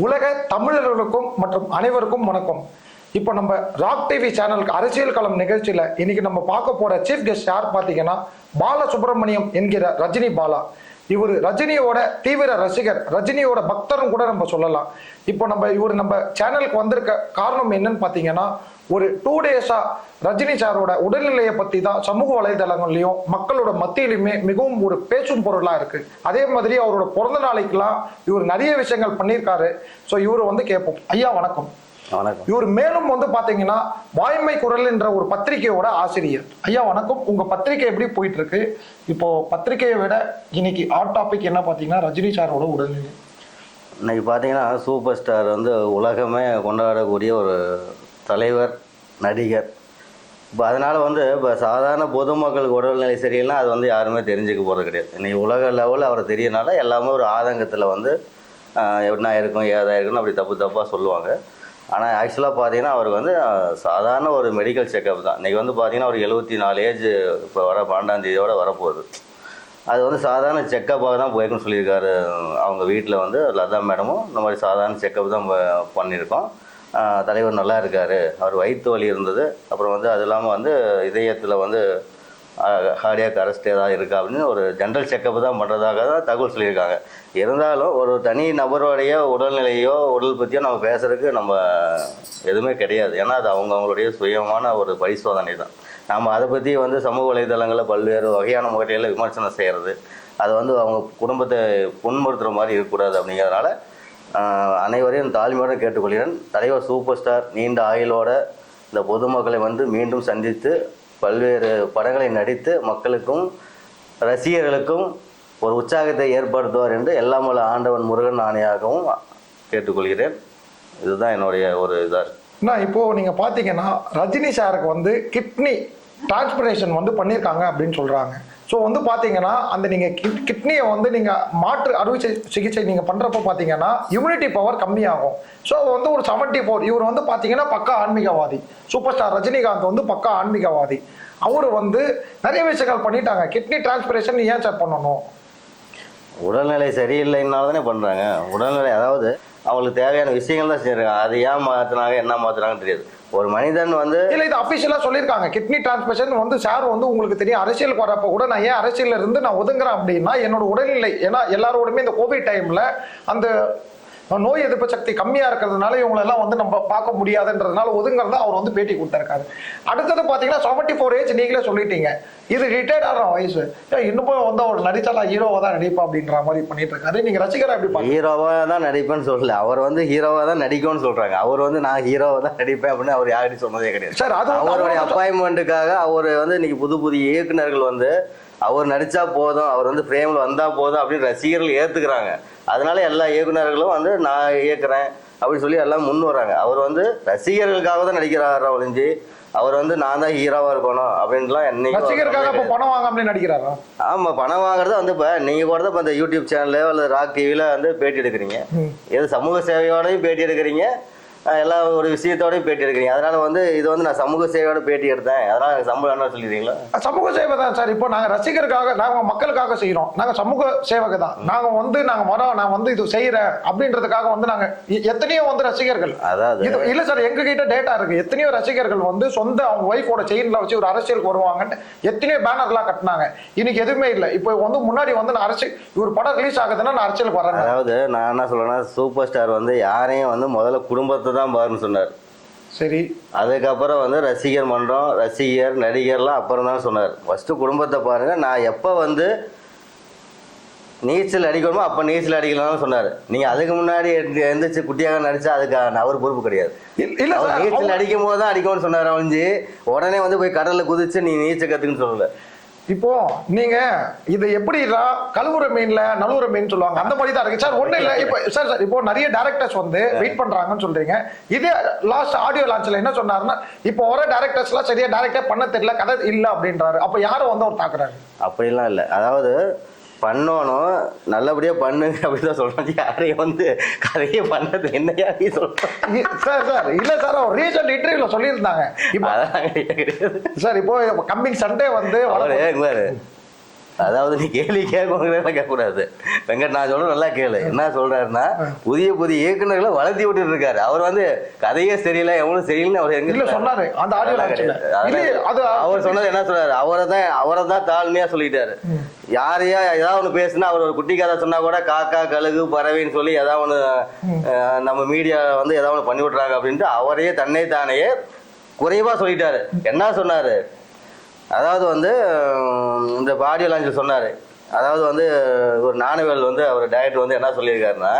உலக தமிழர்களுக்கும் மற்றும் அனைவருக்கும் வணக்கம். இப்போ நம்ம ராக் டிவி சேனலுக்கு அரசியல் களம் நிகழ்ச்சியில இன்னைக்கு நம்ம பார்க்க போற சீஃப் கெஸ்ட் யார் பார்த்தீங்கன்னா பாலசுப்ரமணியம் என்கிற ரஜினி பாலா. இவர் ரஜினியோட தீவிர ரசிகர் ரஜினியோட பக்தரும் கூட நம்ம சொல்லலாம். இப்போ நம்ம இவர் நம்ம சேனலுக்கு வந்திருக்க காரணம் என்னன்னு பார்த்தீங்கன்னா ஒரு டூ டேஸா ரஜினி சாரோட உடல்நிலையை பத்தி தான் சமூக வலைதளங்கள்லயும் மக்களோட மத்தியிலுமே மிகவும் ஒரு பேச்சும் பொருளா இருக்கு. அதே மாதிரி அவரோட பிறந்த நாளைக்கெல்லாம் இவர் நிறைய விஷயங்கள் பண்ணியிருக்காரு. ஸோ இவர் வந்து கேட்போம். ஐயா வணக்கம். வணக்கம். இவர் மேலும் வந்து பாத்தீங்கன்னா வாய்மை குரல் என்ற ஒரு பத்திரிகையோட ஆசிரியர். ஐயா வணக்கம். உங்க பத்திரிகை எப்படி போயிட்டு இருக்கு இப்போ பத்திரிகையை விட இன்னைக்கு ஹாட் டாபிக் என்ன பாத்தீங்கன்னா ரஜினி சாரோட உடல்நிலை. இன்னைக்கு பார்த்தீங்கன்னா சூப்பர் ஸ்டார் வந்து உலகமே கொண்டாடக்கூடிய ஒரு தலைவர். நடிகர். இப்போ அதனால் வந்து இப்போ சாதாரண பொதுமக்களுக்கு உடல்நிலை சரியில்லைனா அது வந்து யாருமே தெரிஞ்சுக்க போகிறது கிடையாது. இன்னைக்கு உலக லெவலில் அவர் தெரியனால எல்லாமே ஒரு ஆதங்கத்தில் வந்து என்ன இருக்கும் ஏதா இருக்குன்னு அப்படி தப்பு தப்பாக சொல்லுவாங்க. ஆனால் ஆக்சுவலாக பார்த்தீங்கன்னா அவருக்கு வந்து சாதாரண ஒரு மெடிக்கல் செக்கப் தான். இன்றைக்கி வந்து பார்த்தீங்கன்னா ஒரு எழுபத்தி நாலு ஏஜ் இப்போ வர பன்னெண்டாந்தேதியோடு வரப்போகுது. அது வந்து சாதாரண செக்கப்பாக தான் போயிருக்குன்னு சொல்லியிருக்காரு அவங்க வீட்டில் வந்து லதா மேடமும் இந்த மாதிரி சாதாரண செக்கப் தான் பண்ணியிருக்கோம். தலைவர் நல்லா இருக்கார். அவர் வயிற்று வலி இருந்தது. அப்புறம் வந்து அது இல்லாமல் வந்து இதயத்தில் வந்து ஹார்டியாக அரெஸ்ட் ஏதாவது இருக்கா அப்படின்னு ஒரு ஜென்ரல் செக்கப் தான் பண்ணுறதாக தான் தகவல் சொல்லியிருக்காங்க. இருந்தாலும் ஒரு தனி நபருடைய உடல்நிலையோ உடல் பற்றியோ நம்ம பேசுகிறதுக்கு நம்ம எதுவுமே கிடையாது. ஏன்னா அது அவங்கவுங்களுடைய சுயமான ஒரு பரிசோதனை தான். நம்ம அதை பற்றி வந்து சமூக வலைதளங்களில் பல்வேறு வகையான முறையில் விமர்சனம் செய்கிறது அது வந்து அவங்க குடும்பத்தை புண்படுத்துகிற மாதிரி இருக்கக்கூடாது அப்படிங்கிறதுனால அனைவரையும் தாழ்மையோடு கேட்டுக்கொள்கிறேன். தலைவர் சூப்பர் ஸ்டார் நீண்ட ஆயுளோட இந்த பொதுமக்களை வந்து மீண்டும் சந்தித்து பல்வேறு படங்களை நடித்து மக்களுக்கும் ரசிகர்களுக்கும் ஒரு உற்சாகத்தை ஏற்படுத்துவார் என்று எல்லாம் வல்ல ஆண்டவன் முருகன் ஆணையாகவும் கேட்டுக்கொள்கிறேன். இதுதான் என்னுடைய ஒரு இதாக இருக்கு. இப்போது நீங்கள் பார்த்தீங்கன்னா ரஜினி சாருக்கு வந்து கிட்னி டிரான்ஸ்பிரேஷன் வந்து பண்ணியிருக்காங்க அப்படின்னு சொல்கிறாங்க ஸோ வந்து பார்த்தீங்கன்னா அந்த நீங்கள் கிட் கிட்னியை வந்து நீங்கள் மாற்று அறுவை சிகிச்சை நீங்கள் பண்ணுறப்ப பார்த்தீங்கன்னா இம்யூனிட்டி பவர் கம்மியாகும். ஸோ வந்து ஒரு 74 ஃபோர் இவர் வந்து பார்த்தீங்கன்னா பக்கா ஆன்மீகவாதி. சூப்பர் ஸ்டார் ரஜினிகாந்த் வந்து பக்கா ஆன்மீகவாதி. அவர் வந்து நிறைய விஷயங்கள் பண்ணிட்டாங்க. கிட்னி டிரான்ஸ்பிரேஷன் ஏன் சார் பண்ணணும்? உடல்நிலை சரியில்லைன்னால தானே பண்ணுறாங்க உடல்நிலை அதாவது அவங்களுக்கு தேவையான விஷயங்கள் தான் செய்கிறாங்க அது ஏன் மாற்றுனாங்க என்ன மாற்றுறாங்கன்னு தெரியாது. ஒரு மனிதன் வந்து இல்ல இது அபிஷியலா சொல்லியிருக்காங்க. கிட்னி டிரான்ஸ்பிரேஷன் வந்து சார் வந்து உங்களுக்கு தெரியும். அரசியலுக்கு வரப்ப கூட நான் ஏன் அரசியலில் இருந்து நான் ஒதுங்குறேன் அப்படின்னா என்னோட உடல்நிலை ஏன்னா எல்லாரோடுமே இந்த கோவிட் டைம்ல அந்த நோய் எதிர்ப்பு சக்தி கம்மியா இருக்கிறதுனால இவங்களெல்லாம் வந்து நம்ம பார்க்க முடியாதுன்றதுனால ஒதுங்குறதா அவர் வந்து பேட்டி கொடுத்திருக்காரு. அடுத்தது பாத்தீங்கன்னா செவன்டி ஃபோர் ஏஜ் நீங்களே சொல்லிட்டீங்க. இது ரிட்டையர்ட் ஆகிற வயசு. இன்னும் வந்து அவர் நடிச்சாலும் ஹீரோவா தான் நடிப்பா அப்படின்ற மாதிரி பண்ணிட்டு இருக்காரு நீங்க ரசிகரா எப்படி ஹீரோவாக தான் நடிப்பேன்னு சொல்லல. அவர் வந்து ஹீரோவாக தான் நடிக்கும்னு சொல்கிறாங்க அவர் வந்து நான் ஹீரோவாக தான் நடிப்பேன் அப்படின்னு அவர் யார்கிட்டையும் சொன்னதே கிடையாது. சார் அது அவருடைய அவரோட- அப்பாயின்மெண்ட்டுக்காக அவர் வந்து இன்னைக்கு புது புது இயக்குனர்கள் வந்து அவர் நடிச்சா போதும் அவர் வந்து ஃப்ரேமில் வந்தா போதும் அப்படின்னு ரசிகர்கள் ஏத்துக்கிறாங்க. அதனால எல்லா இயக்குனர்களும் வந்து நான் இயக்குறேன் அப்படின்னு சொல்லி எல்லாம் முன் வர்றாங்க. அவர் வந்து ரசிகர்களுக்காக தான் நடிக்கிறாரா ஒழிஞ்சு அவர் வந்து நான் தான் ஹீரோவா இருக்கணும் அப்படின்லாம் இப்ப பணம் வாங்காமலே நடிக்கிறாரா? ஆமா பணம் வாங்குறது வந்து இப்போ நீங்க கூட தான் இப்போ இந்த யூடியூப் சேனல்ல அல்லது ராக் டிவில வந்து பேட்டி எடுக்கிறீங்க. இது சமூக சேவையோடயும் பேட்டி எடுக்கிறீங்க. எல்லா ஒரு விஷயத்தோடயும் பேட்டி எடுக்கிறீங்க. அதனால வந்து இது வந்து நான் சமூக சேவையோட பேட்டி எடுத்தேன். அதனால எனக்கு சம்பளம் என்ன சொல்லிடுறீங்களா? சமூக சேவை தான் சார். இப்போ நாங்க ரசிகருக்காக நாங்க மக்களுக்காக செய்யறோம் நாங்க சமூக சேவக தான். நாங்க வந்து நாங்க வரோம் நான் வந்து இது செய்யறேன் அப்படின்றதுக்காக வந்து நாங்க எ- எத்தனையோ வந்து ரசிகர்கள். அதாவது இது இல்ல சார் எங்க கிட்ட டேட்டா இருக்கு. எத்தனையோ ரசிகர்கள் வந்து சொந்த அவங்க ஒய்ஃபோட செயின்ல வச்சு ஒரு அரசியலுக்கு வருவாங்கன்னு எத்தனையோ பேனர்லாம் கட்டினாங்க. இன்னைக்கு எதுவுமே இல்ல. இப்போ வந்து முன்னாடி வந்து நான் அரசியல் இவர் படம் ரிலீஸ் ஆகுதுன்னா நான் அரசியலுக்கு வரேன் அதாவது நான் என்ன சொல்றேன்னா சூப்பர் ஸ்டார் வந்து யாரையும் வந்து முதல்ல குடும்பத்தை தான் பாருன்னு சொன்னார். சரி. அதுக்கப்புறம் வந்து ரசிகர் மன்றம் ரசிகர் நடிகர்லாம் அப்புறம் தான் சொன்னார். ஃபஸ்ட்டு குடும்பத்தை பாருங்க நான் எப்போ வந்து நீச்சல் அடிக்கணுமோ அப்போ நீச்சல் அடிக்கலாம்னு சொன்னார். நீங்கள் அதுக்கு முன்னாடி எந்திரிச்சு குட்டியாக நடிச்சா அதுக்கு அவர் பொறுப்பு கிடையாது. இல்ல- நீச்சல் அடிக்கும் போது தான் அடிக்கணும்னு சொன்னார் அவஞ்சி உடனே வந்து போய் கடல்ல குதிச்சு நீ நீச்சல் கத்துக்குன்னு சொல்லல. இப்போ நீங்க இது எப்படின்னா கழுவுற மீன்ல நழுவுற மீன் சொல்லுவாங்க. அந்த மாதிரி தான் இருக்கு. சார் ஒண்ணு இல்ல. இப்போ சார் சார் இப்போ நிறைய டேரக்டர்ஸ் வந்து வெயிட் பண்றாங்கன்னு சொல்றீங்க. இதே லாஸ்ட் ஆடியோ லான்ச்ல என்ன சொன்னாருன்னா இப்போ வர டேரக்டர்ஸ் எல்லாம் சரியா டேரக்டே பண்ண தெரியல கதை இல்ல அப்படின்றாரு. அப்ப யாரை வந்து அவர் தாக்குறாரு? அப்படிலாம் இல்லை. அதாவது பண்ணணும் நல்லபடியா பண்ணுங்க அப்படின்னு தான் சொல்றாங்க யாரையும் வந்து கதையை பண்ணது என்னையா நீ இ- சார் சார் இல்ல சார் அவர் ரீசெண்ட் இன்டர்வியூல சொல்லியிருந்தாங்க. இப்போ கிடையாது சார் இப்போ கம்மிங் சண்டே வந்து அவரு. அதாவது நீ கேள்வி கேட்கணும் கேட்கக்கூடாது. வெங்கட் நான் சொல்றேன் நல்லா கேளு. என்ன சொல்றாருன்னா புதிய புதிய இயக்குனர்களை வளர்த்தி விட்டுட்டு இருக்காரு அவர் வந்து கதையே சரியில்லை எவனும் சரியில்லைன்னு அவர் எங்க சொன்னாரு. அந்த அவர் சொன்னது என்ன சொல்றாரு? அவரை தான் அவரை தான் தாழ்மையா சொல்லிட்டாரு. யாரையா ஏதாவது ஒன்று பேசுனா அவர் ஒரு குட்டி கதை சொன்னா கூட காக்கா கழுகு பறவைன்னு சொல்லி ஏதாவது ஒன்று நம்ம மீடியா வந்து ஏதாவது ஒன்று பண்ணி விட்றாங்க அப்படின்ட்டு அவரையே தன்னை தானையே குறைவா சொல்லிட்டாரு. என்ன சொன்னாரு? அதாவது வந்து இந்த ஆடியோ லாஞ்சில் சொன்னார். அதாவது வந்து ஒரு நாணயவேல் வந்து அவர் டயட் வந்து என்ன சொல்லியிருக்காருன்னா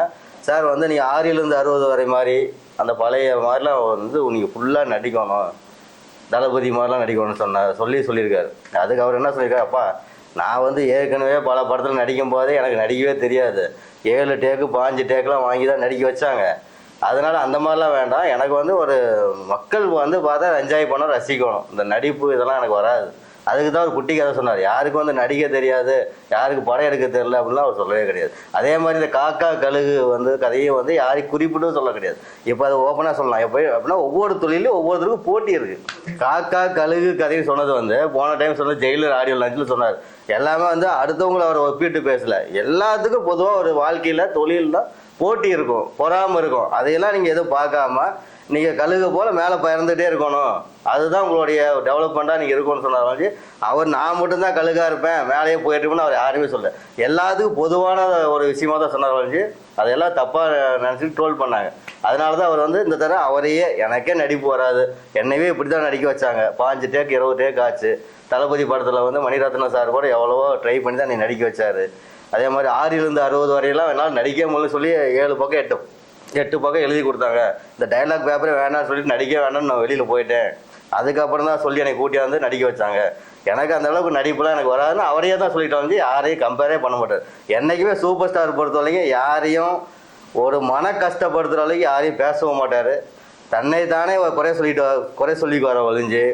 சார் வந்து நீங்கள் ஆறிலிருந்து அறுபது வரை மாதிரி அந்த பழைய மாதிரிலாம் வந்து நீங்கள் ஃபுல்லாக நடிக்கணும். தளபதி மாதிரிலாம் நடிக்கணும்னு சொன்னார். சொல்லி சொல்லியிருக்காரு. அதுக்கு அவர் என்ன சொல்லியிருக்காரு அப்பா நான் வந்து ஏற்கனவே பல படத்தில் நடிக்கும் போதே எனக்கு நடிக்கவே தெரியாது. ஏழு டேக்கு பாஞ்சு டேக்கெலாம் வாங்கி தான் நடிக்க வச்சாங்க. அதனால அந்த மாதிரிலாம் வேண்டாம். எனக்கு வந்து ஒரு மக்கள் வந்து பார்த்தா என்ஜாய் பண்ண ரசிக்கணும். இந்த நடிப்பு இதெல்லாம் எனக்கு வராது. அதுக்கு தான் ஒரு குட்டி கதை சொன்னார். யாருக்கு வந்து நடிக்க தெரியாது யாருக்கு படம் எடுக்க தெரியல அப்படிலாம் அவர் சொல்லவே கிடையாது. அதே மாதிரி இந்த காக்கா கழுகு வந்து கதையை வந்து யாரையும் குறிப்பிட்டும் சொல்ல கிடையாது. இப்போ அதை ஓப்பனாக சொல்லலாம். எப்போ அப்படின்னா ஒவ்வொரு தொழிலும் ஒவ்வொருத்தருக்கும் போட்டி இருக்குது காக்கா கழுகு கதையை சொன்னது வந்து போன டைம் சொன்ன ஜெயிலர் ஆடியோ லஞ்சில் சொன்னார். எல்லாமே வந்து அடுத்தவங்களை அவர் ஒப்பிட்டு பேசலை. எல்லாத்துக்கும் பொதுவாக ஒரு வாழ்க்கையில் தொழிலில் போட்டி இருக்கும் பொறாமல் இருக்கும். அதையெல்லாம் நீங்கள் எதுவும் பார்க்காம நீங்கள் கழுகு போல் மேலே பயந்துகிட்டே இருக்கணும். அதுதான் உங்களுடைய டெவலப்மெண்ட்டாக நீங்கள் இருக்கணும்னு சொன்னார் அவர் நான் மட்டும்தான் கழுகா இருப்பேன் மேலேயே போயிட்டுருப்பேன்னு அவர் யாருமே சொல்ல எல்லாத்துக்கும் பொதுவான ஒரு விஷயமா தான் சொன்னார் வந்து அதையெல்லாம் தப்பாக நினச்சிட்டு ட்ரோல் பண்ணாங்க. அதனால தான் அவர் வந்து இந்த தடவை அவரையே எனக்கே நடிப்பு வராது. என்னையே இப்படி தான் நடிக்க வச்சாங்க. பாஞ்சு டேக் இருபது டேக் ஆச்சு. தளபதி படத்தில் வந்து மணிரத்னம் சார் கூட எவ்வளவோ ட்ரை பண்ணி தான் நீ நடிக்க வச்சாரு. அதே மாதிரி ஆறிலிருந்து அறுபது வரையெல்லாம் என்னால் நடிக்க முடியல சொல்லி ஏழு பக்கம் எட்டு எட்டு பக்கம் எழுதி கொடுத்தாங்க. இந்த டைலாக் பேப்பரே வேணாம்னு சொல்லிட்டு நடிக்க வேணாம்னு நான் வெளியில் போயிட்டேன். அதுக்கப்புறம் தான் சொல்லி என்னை கூட்டியாந்து நடிக்க வச்சாங்க. எனக்கு அந்த அளவுக்கு நடிப்புலாம் எனக்கு வராதுன்னு அவரையே தான் சொல்லிட்டு வந்து யாரையும் கம்பேரே பண்ண மாட்டார். என்றைக்குமே சூப்பர் ஸ்டார் பொறுத்த வரைக்கும் யாரையும் ஒரு மன கஷ்டப்படுத்துகிற அளவுக்கு யாரையும் பேசவும் மாட்டார். தன்னை தானே குறை சொல்லிட்டு வ- குறை சொல்லிக்குவார் ஒழிஞ்சு.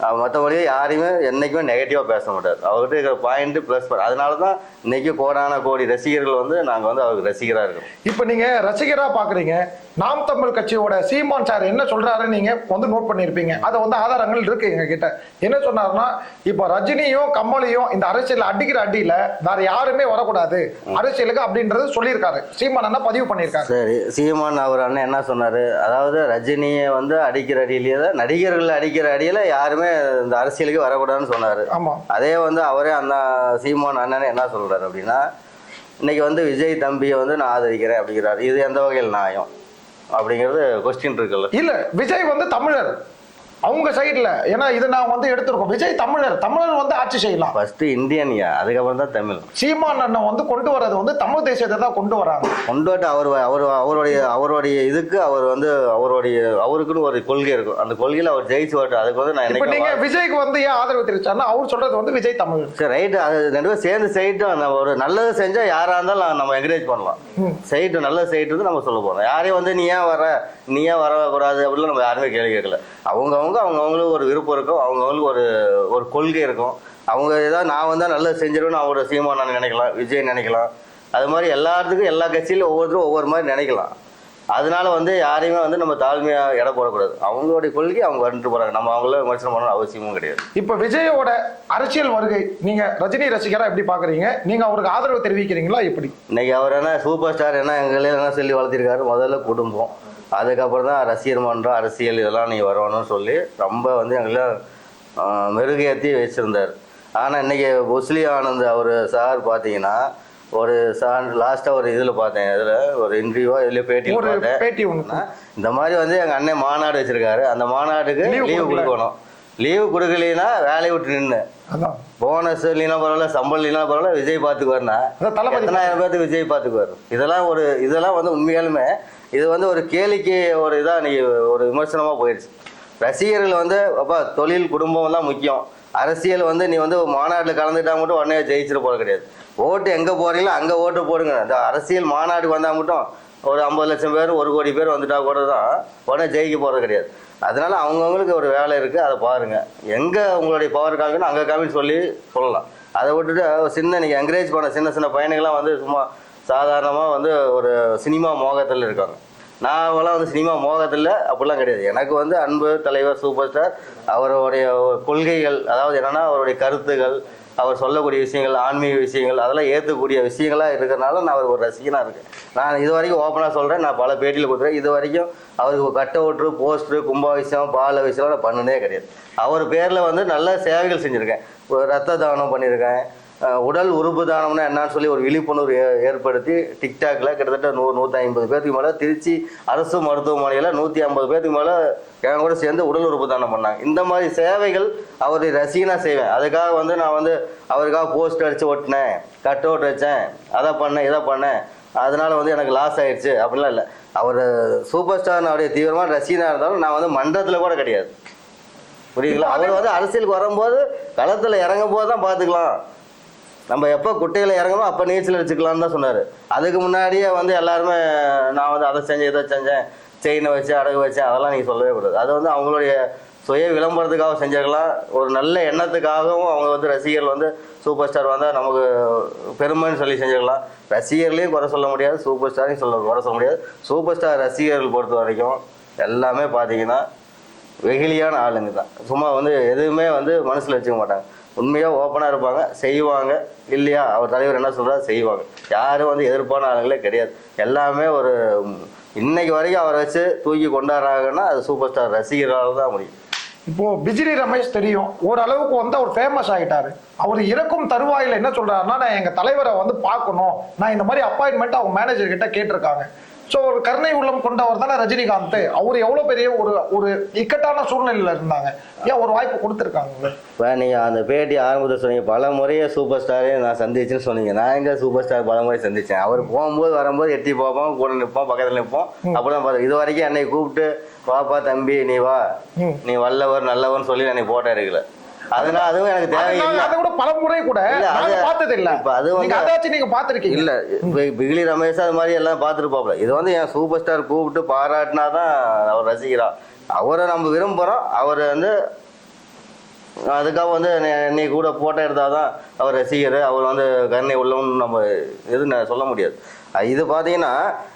மற்றபடி யாரையுமே என்றைக்குமே நெகட்டிவாக பேச மாட்டார். அவர்கிட்ட இருக்கிற பாயிண்ட்டு ப்ளஸ் அதனால தான் இன்னைக்கு கோடான கோடி ரசிகர்கள் வந்து நாங்கள் வந்து அவருக்கு ரசிகராக இருக்கோம். இப்ப நீங்க ரசிகரா பாக்குறீங்க. நாம் தமிழ் கட்சியோட சீமான் சார் என்ன சொல்றாரு நீங்க வந்து நோட் பண்ணிருப்பீங்க. அது வந்து ஆதாரங்கள் இருக்கு எங்க கிட்ட என்ன சொன்னாருன்னா இப்ப ரஜினியும் கமலையும் இந்த அரசியல் அடிக்கிற அடியில வேற யாருமே வரக்கூடாது. அரசியலுக்கு அப்படின்றது சொல்லியிருக்காரு. சீமான் அண்ணா பதிவு பண்ணியிருக்காரு. சரி சீமான் அவர் அண்ணன் என்ன சொன்னார்? அதாவது ரஜினியை வந்து அடிக்கிற அடியிலேயே தான் நடிகர்கள் அடிக்கிற அடியில் யாருமே இந்த அரசியலுக்கு வரக்கூடாதுன்னு சொன்னார். ஆமா. அதே வந்து அவரே அந்த சீமான் அண்ணன் என்ன சொல்கிறார் அப்படின்னா இன்னைக்கு வந்து விஜய் தம்பியை வந்து நான் ஆதரிக்கிறேன் அப்படிங்கிறார். இது எந்த வகையில் நியாயம்? அப்படிங்கிறது கொஸ்டின் இருக்குல்ல. இல்ல விஜய் வந்து தமிழர். அவங்க சைடுல ஏன்னா இது நான் வந்து எடுத்திருக்கோம். விஜய் தமிழர். தமிழர் வந்து ஆட்சி செய்யலாம். ஃபர்ஸ்ட் இந்தியன்யா அதுக்கப்புறம் தான் தமிழ். சீமான் அண்ணன் வந்து கொண்டு வர்றது வந்து தமிழ் தேசியத்தை தான் கொண்டு வராங்க. கொண்டுட்டு அவர் அவர் அவருடைய அவருடைய இதுக்கு அவர் வந்து அவருடைய அவருக்குன்னு ஒரு கொள்கை இருக்கும். அந்த கொள்கையில் அவர் ஜெயிச்சு வரட்டும். அதுக்கு வந்து நான் இப்ப என்னைக்கும் நீங்க விஜய்க்கு வந்து ஏன் ஆதரவு தெரிவிச்சாருன்னா அவர் சொல்றது வந்து விஜய் தமிழ். சரி ரைட்டு அது ரெண்டு பேரும் சேர்ந்து செய்யட்டும் நம்ம ஒரு நல்லது செஞ்சால் யாராக இருந்தாலும் நம்ம என்கரேஜ் பண்ணலாம். செய்யட்டும் நல்லது செய்யட்டும் நம்ம சொல்ல போகிறோம் யாரையும் வந்து நீ ஏன் வர நீ ஏன் வரக்கூடாது? அப்படிலாம் நம்ம யாருமே கேள்வி கேட்கல. அவங்கவுங்க அவங்கவுங்களுக்கு ஒரு விருப்பம் இருக்கும். அவங்கவுங்களுக்கு ஒரு ஒரு கொள்கை இருக்கும். அவங்க ஏதாவது நான் வந்தால் நல்லது செஞ்சிருவேன்னு அவரோட சீமான் நான் நினைக்கலாம் விஜய் நினைக்கலாம். அது மாதிரி எல்லாத்துக்கும் எல்லா கட்சியிலும் ஒவ்வொருத்தரும் ஒவ்வொரு மாதிரி நினைக்கலாம். அதனால வந்து யாரையுமே வந்து நம்ம தாழ்மையாக எடை போடக்கூடாது. அவங்களுடைய கொள்கை அவங்க வந்துட்டு போகிறாங்க நம்ம அவங்கள விமர்சனம் பண்ணணும் அவசியமும் கிடையாது. இப்ப விஜயோட அரசியல் வருகை நீங்க ரஜினி ரசிகரா எப்படி பாக்குறீங்க? நீங்க அவருக்கு ஆதரவு தெரிவிக்கிறீங்களா எப்படி? இன்னைக்கு அவர் என்ன சூப்பர் ஸ்டார் என்ன எங்களே என்ன சொல்லி வளர்த்திருக்காரு? முதல்ல குடும்பம். அதுக்கப்புறம் தான் ரசிகர் மன்றம் அரசியல் இதெல்லாம் நீ வரணும்னு சொல்லி ரொம்ப வந்து எங்களை ஆஹ், மெருகேற்றி வச்சுருந்தார். ஆனால் இன்னைக்கு பொஸ்லி ஆனந்த் அவர் சார் பார்த்தீங்கன்னா ஒரு சார் லாஸ்ட்டாக ஒரு இதில் பார்த்தேன் இதில் ஒரு இன்டர்வியூவோ இதில் பேட்டியில் ஒரு பார்த்தேன் பேட்டி ஒன்று இந்த மாதிரி வந்து எங்கள் அண்ணன் மாநாடு வச்சிருக்காரு. அந்த மாநாட்டுக்கு Leave லீவு. கொடுக்கணும். லீவு கொடுக்கலைன்னா வேலையை விட்டு நின்று போனஸ் இல்லைன்னா பரவாயில்ல சம்பளம் இல்லைன்னா பரவாயில்ல விஜய் பார்த்துக்குவாருன்னா தளபதி எத்தனாயிரம் பேர்த்துக்கு விஜய் பார்த்துக்குவாரு? இதெல்லாம் ஒரு இதெல்லாம் வந்து உண்மையாலுமே இது வந்து ஒரு கேளிக்கை ஒரு இதாக நீ ஒரு விமர்சனமாக போயிடுச்சு. ரசிகர்கள் வந்து அப்பா தொழில் குடும்பம் தான் முக்கியம். அரசியல் வந்து நீ வந்து மாநாட்டில் கலந்துட்டா மட்டும் உடனே ஜெயிச்சிட போகிறது கிடையாது. ஓட்டு எங்கே போறீங்களோ அங்கே ஓட்டு போடுங்க. இந்த அரசியல் மாநாடு வந்தால் மட்டும் ஒரு ஐம்பது லட்சம் பேர் ஒரு கோடி பேர் வந்துட்டா கூட தான் உடனே ஜெயிக்க போகிறது கிடையாது. அதனால அவங்கவுங்களுக்கு ஒரு வேலை இருக்குது அதை பாருங்கள் எங்கே உங்களுடைய பவர் காமிக்கணும் அங்கே காமின்னு சொல்லி சொல்லலாம். அதை விட்டுட்டு சின்ன நீங்கள் என்கரேஜ் பண்ண சின்ன சின்ன பையனுங்களாம் வந்து சும்மா சாதாரணமாக வந்து ஒரு சினிமா மோகத்தில் இருக்காங்க. நான் வந்து சினிமா மோகத்தில் அப்படிலாம் கிடையாது. எனக்கு வந்து அன்பு தலைவர் சூப்பர் ஸ்டார் அவருடைய கொள்கைகள் அதாவது என்னென்னா அவருடைய கருத்துகள் அவர் சொல்லக்கூடிய விஷயங்கள் ஆன்மீக விஷயங்கள் அதெல்லாம் ஏற்றக்கூடிய விஷயங்களாக இருக்கிறனால நான் அவர் ஒரு ரசிகனாக இருக்கேன். நான் இது வரைக்கும் ஓப்பனாக சொல்கிறேன் நான் பல பேட்டியில் கொடுத்துறேன். இது வரைக்கும் அவருக்கு கட் அவுட்ரு போஸ்ட்ரு கும்பாபிஷேகம் பால் அபிஷேகம் நான் பண்ணினதே கிடையாது. அவர் பேரில் வந்து நல்ல சேவைகள் செஞ்சுருக்கேன். ஒரு ரத்த தானம் பண்ணியிருக்கேன். உடல் உறுப்பு தானம்னா என்னன்னு சொல்லி ஒரு விழிப்புணர்வு ஏற்படுத்தி டிக்டாக்ல கிட்டத்தட்ட நூறு நூற்றி ஐம்பது பேருக்கு மேலே திருச்சி அரசு மருத்துவமனையில் நூற்றி ஐம்பது பேருக்கு மேலே என் கூட சேர்ந்து உடல் உறுப்பு தானம் பண்ணாங்க. இந்த மாதிரி சேவைகள் அவருடைய ரசிகனாக செய்வேன். அதுக்காக வந்து நான் வந்து அவருக்காக போஸ்ட் அடித்து ஒட்டினேன். கட் அவுட் வச்சேன். அதை பண்ணேன் இதை பண்ணேன். அதனால வந்து எனக்கு லாஸ் ஆயிடுச்சு. அப்படிலாம் இல்லை. அவர் சூப்பர் ஸ்டார் அவருடைய தீவிரமான ரசிகனாக இருந்தாலும் நான் வந்து மன்றத்தில் கூட கிடையாது. புரியுதுங்களா? அவர் வந்து அரசியலுக்கு வரும்போது களத்தில் இறங்கும் போது தான் பார்த்துக்கலாம் நம்ம எப்போ குட்டையில் இறங்கணும் அப்போ நீச்சல் அடிச்சுக்கலாம்னு தான் சொன்னார். அதுக்கு முன்னாடியே வந்து எல்லாருமே நான் வந்து அதை செஞ்சேன் இதை செஞ்சேன் செயினை வச்சு அடகு வச்சேன் அதெல்லாம் நீங்கள் சொல்லவே கூடாது. அது வந்து அவங்களுடைய சுய விளம்பரத்துக்காக செஞ்சிருக்கலாம். ஒரு நல்ல எண்ணத்துக்காகவும் அவங்க வந்து ரசிகர்கள் வந்து சூப்பர் ஸ்டார் வந்தால் நமக்கு பெருமைன்னு சொல்லி செஞ்சிருக்கலாம். ரசிகர்களையும் குறை சொல்ல முடியாது சூப்பர் ஸ்டாரையும் சொல்ல குறை சொல்ல முடியாது. சூப்பர் ஸ்டார் ரசிகர்கள் பொறுத்த வரைக்கும் எல்லாமே பார்த்தீங்கன்னா வெகுளியான ஆளுங்க தான். சும்மா வந்து எதுவுமே வந்து மனசில் வச்சுக்க மாட்டாங்க. உண்மையாக ஓப்பனாக இருப்பாங்க செய்வாங்க. இல்லையா? அவர் தலைவர் என்ன சொல்கிறார் செய்வாங்க. யாரும் வந்து எதிர்ப்பான ஆளுங்களே கிடையாது. எல்லாமே ஒரு இன்னைக்கு வரைக்கும் அவரை வச்சு தூக்கி கொண்டாடுறாங்கன்னா அது சூப்பர் ஸ்டார் ரசிகர்களால் தான் முடியும். இப்போ பிஜிலி ரமேஷ் தெரியும். ஓரளவுக்கு வந்து அவர் ஃபேமஸ் ஆகிட்டாரு. அவர் இறக்கும் தருவாயில் என்ன சொல்றாருன்னா நான் எங்க தலைவரை வந்து பார்க்கணும். நான் இந்த மாதிரி அப்பாயின்மெண்ட் அவங்க மேனேஜர் கிட்ட கேட்டிருக்காங்க. ஸோ ஒரு கருணை உள்ளம் கொண்டவர் தானே ரஜினிகாந்த். அவர் எவ்வளவு பெரிய ஒரு ஒரு இக்கட்டான சூழ்நிலையில இருந்தாங்க. ஏன் ஒரு வாய்ப்பு கொடுத்துருக்காங்க? இப்போ நீங்கள் அந்த பேட்டி ஆரம்பத்தில் சொன்னீங்க பல முறையே சூப்பர் ஸ்டாரே நான் சந்திச்சேன்னு சொன்னீங்க. நான் எங்கே சூப்பர் ஸ்டார் பல முறை சந்திச்சேன்? அவர் போகும்போது வரும்போது எட்டி பார்ப்போம் கூட நிற்போம் பக்கத்தில் நிற்போம். அப்படிதான் பார்த்தேன் இது வரைக்கும் என்னை கூப்பிட்டு வாப்பா தம்பி நீ வா. நீ வல்லவர் நல்லவர்னு சொல்லி என்னை போட்டோ எடுக்கல அதனால அதுவும் எனக்கு தேவையில்லை. அதை கூட பல முறை கூட பார்த்தது இல்ல இப்ப அது வந்து- நீங்க அதாச்சும் நீங்க பார்த்திருக்கீங்க. இல்ல பிகிலி ரமேஷ் அது மாதிரி எல்லாம் பார்த்துருப்பாப்ல. இது வந்து என் சூப்பர் ஸ்டார் கூப்பிட்டு பாராட்டினா தான் அவர் ரசிக்கிறா அவரை நம்ம விரும்புகிறோம் அவர் வந்து அதுக்காக வந்து என்னை- என்னை கூட போட்டோ எடுத்தால் தான் அவர் ரசிகர். அவர் வந்து கருணை உள்ளவன்னு நம்ம எது நான் சொல்ல முடியாது. இது பார்த்தீங்கன்னா